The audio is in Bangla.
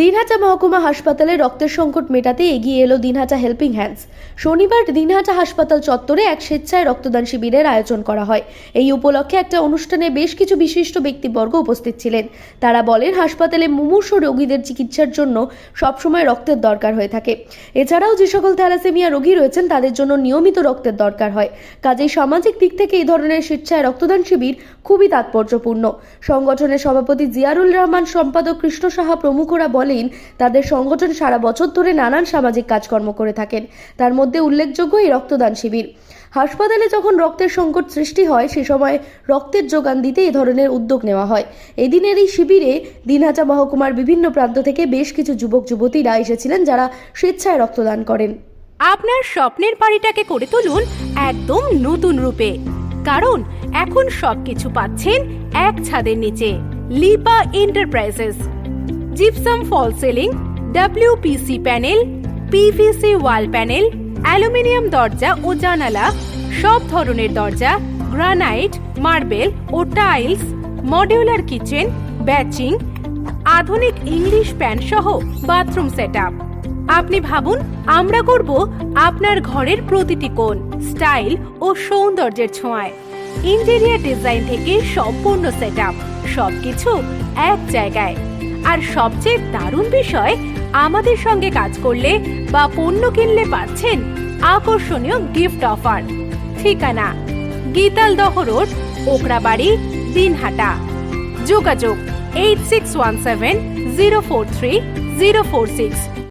দিনহাটা মহকুমা হাসপাতালে রক্তের সংকট মেটাতে এগিয়ে এলো দিনহাটা হেল্পিং হ্যান্ডস। শনিবার দিনহাটা হাসপাতাল চত্বরে এক স্বেচ্ছায় রক্তদান শিবিরের আয়োজন করা হয়। এই উপলক্ষে একটা অনুষ্ঠানে বেশ কিছু বিশিষ্ট ব্যক্তিবর্গ উপস্থিত ছিলেন। তারা বলেন, হাসপাতালে মুমূর্ষ রোগীদের চিকিৎসার জন্য সবসময় রক্তের দরকার হয়ে থাকে। এছাড়াও যে সকল থ্যালাসেমিয়া রোগী রয়েছেন, তাদের জন্য নিয়মিত রক্তের দরকার হয়। কাজেই সামাজিক দিক থেকে এই ধরনের স্বেচ্ছায় রক্তদান শিবির খুবই তাৎপর্যপূর্ণ। সংগঠনের সভাপতি জিয়ারুল রহমান, সম্পাদক কৃষ্ণ সাহা প্রমুখরা বলেন তাদের সংগঠন সারা বছর ধরে নানান সামাজিক কাজকর্ম করে থাকেন। তার মধ্যে উল্লেখযোগ্য এই রক্তদান শিবির। হাসপাতালে যখন রক্তের সংকট সৃষ্টি হয়, সে সময় রক্তের যোগান দিতে এ ধরনের উদ্যোগ নেওয়া হয়। এদিনের এই শিবিরে দিনহাটা মহকুমার বিভিন্ন প্রান্ত থেকে বেশ কিছু যুবক, যুবতীরা এসেছিলেন যারা স্বেচ্ছায় রক্তদান করেন। আপনার স্বপ্নের বাড়িটাকে করে তুলুন একদম নতুন রূপে। কারণ এখন সবকিছু পাচ্ছেন এক ছাদের নিচে, Lipa enterprises. Gypsum fall ceiling WPC panel PVC wall panel aluminium দরজা ও জানালা, সব ধরনের দরজা গ্রানাইট মার্বেল ও টাইলস মডিউলার কিচেন ব্যাচিং আধুনিক ইংলিশ প্যান সহ বাথরুম সেটআপ আপনি ভাবুন, আমরা করব আপনার ঘরের প্রতিটি কোণ স্টাইল ও সৌন্দর্যের ছোঁয়ায়। ইন্টেরিয়ার ডিজাইন থেকে সম্পূর্ণ সেটআপ সবকিছু এক জায়গায়। আর সবচেয়ে দারুণ বিষয়, আমাদের সঙ্গে কাজ করলে বা পণ্য কিনলে পাচ্ছেন আকর্ষণীয় গিফট অফার ঠিকানা গীতাল দহ রোড ওকরাবাড়ি দিনহাটা। যোগাযোগ eight six one seven zero four three zero four six